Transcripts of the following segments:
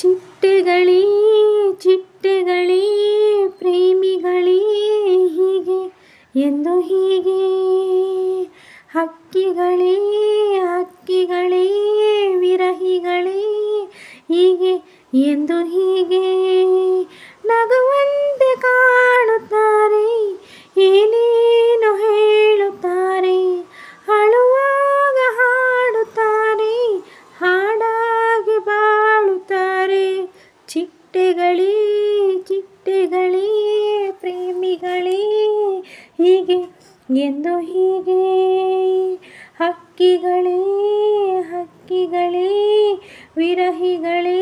ಚಿಟ್ಟೆಗಳೇ ಚಿಟ್ಟೆಗಳೇ ಪ್ರೇಮಿಗಳೇ ಹೀಗೆ ಎಂದು ಹೀಗೆ. ಹಕ್ಕಿಗಳೇ ಹಕ್ಕಿಗಳೇ ವಿರಹಿಗಳೇ ಹೀಗೆ ಎಂದು ಹೀಗೆ. ನಗುವಂತೆ ಕಾಣುತ್ತಾರೆ ಚಿಟ್ಟೆಗಳೇ ಚಿಟ್ಟೆಗಳೇ ಪ್ರೇಮಿಗಳೇ ಹೀಗೆ ಎಂದು ಹೀಗೆ ಹಕ್ಕಿಗಳೇ ಹಕ್ಕಿಗಳೇ ವಿರಹಿಗಳೇ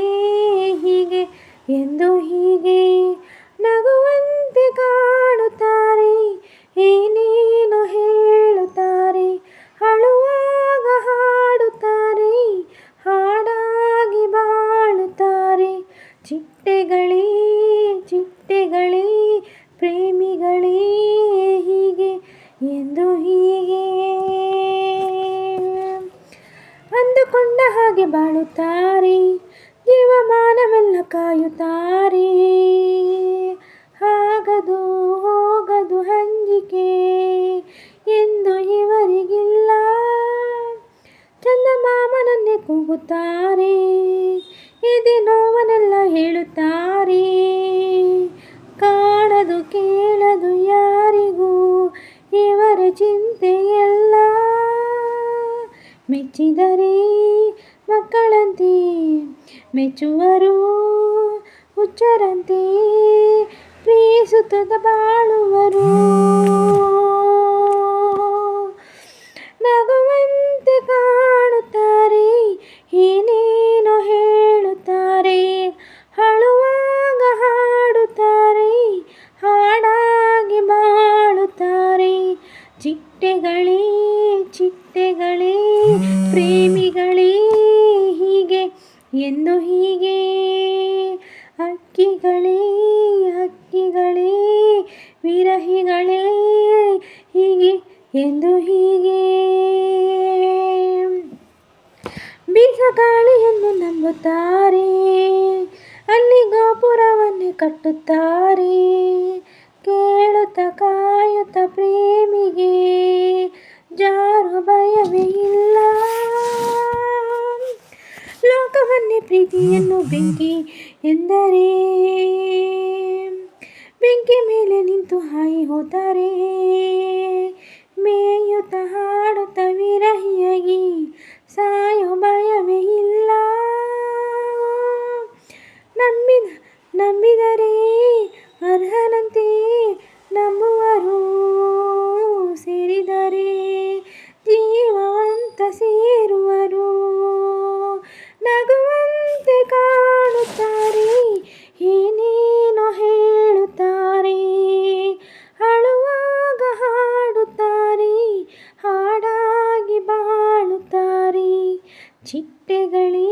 ಅಂದುಕೊಂಡ ಹಾಗೆ ಬಾಳುತ್ತಾರೆ. ಜೀವಮಾನವೆಲ್ಲ ಕಾಯುತ್ತಾರೆ. ಹಾಗದು ಹೋಗದು ಹಂಜಿಕೆ ಎಂದು ಇವರಿಗಿಲ್ಲ. ಚಂದಮಾಮನನ್ನೇ ಕೂಗುತ್ತಾರೆ. ಎದೆ ನೋವನೆಲ್ಲ ಹೇಳುತ್ತಾರೆ. ಕಾಣದು ಕೇಳದು ಯಾರಿಗೂ ಇವರ ಚಿಂತೆಯಲ್ಲ ಮೆಚ್ಚಿದರೆ ಮಕ್ಕಳಂತೆ, ಮೆಚ್ಚುವರು ಹುಚ್ಚರಂತೆ ಪ್ರೀಸುತ್ತದ ಬಾಳುವರು. ನಗುವಂತೆ ಕಾಣುತ್ತಾರೆ, ಏನೇನು ಹೇಳುತ್ತಾರೆ ಹಳುವಾಗ ಹಾಡುತ್ತಾರೆ, ಹಾಡಾಗಿ ಬಾಳುತ್ತಾರೆ ಚಿಟ್ಟೆಗಳೇ ಚಿಟ್ಟೆಗಳೇ ಹಕ್ಕಿಗಳೇ ಹಕ್ಕಿಗಳೇ ವಿರಹಿಗಳೇ, ಹೀಗೆ ಎಂದು ಹೀಗೆ. ಬೀಸ ಗಾಳಿಯನ್ನು ನಂಬುತ್ತಾರೆ, ಅಲ್ಲಿ ಗೋಪುರವನ್ನು ಕಟ್ಟುತ್ತಾರೆ, ಕೇಳುತ್ತ ಕಾಯುತ್ತ ಪ್ರೇಮಿಗೆ ಜಾರು ಲೋಕವನ್ನೇ ಪ್ರೀತಿಯನ್ನು ಬೆಂಕಿ ಎಂದರೆ. ಬೆಂಕಿ ಮೇಲೆ ನಿಂತು ಹಾಯಿ ಹೋತಾರೆ ಮೇಯುತ್ತ ಚಿಟ್ಟೆಗಳೇ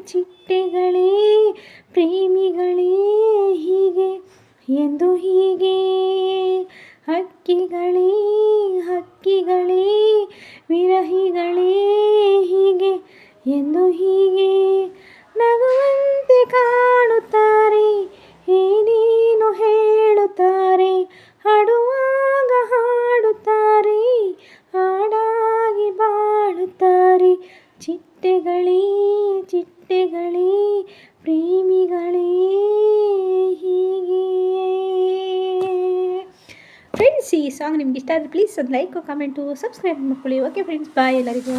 ಚಿಟ್ಟೆಗಳೇ ಪ್ರೇಮಿಗಳೇ ಹೀಗೆ ಎಂದು ಹೀಗೆ. ಹಕ್ಕಿಗಳೇ ಹಕ್ಕಿಗಳೇ ವಿರಹಿಗಳೇ ಹೀಗೆ ಎಂದು ಹೀಗೆ. ನಗುವಂತೆ ಕಾಣುತ್ತಾರೆ ಚಿಟ್ಟೆಗಳೇ ಪ್ರೇಮಿಗಳೇ ಹೀಗೆ ಫ್ರೆಂಡ್ಸ್ ಈ ಸಾಂಗ್ ನಿಮ್ಗೆ ಇಷ್ಟ ಆದರೆ ಪ್ಲೀಸ್ ಒಂದು ಲೈಕು ಕಾಮೆಂಟು ಸಬ್ಸ್ಕ್ರೈಬ್ ಮಾಡ್ಕೊಳ್ಳಿ. ಓಕೆ ಫ್ರೆಂಡ್ಸ್ ಬಾಯ್ ಎಲ್ಲರಿಗೂ.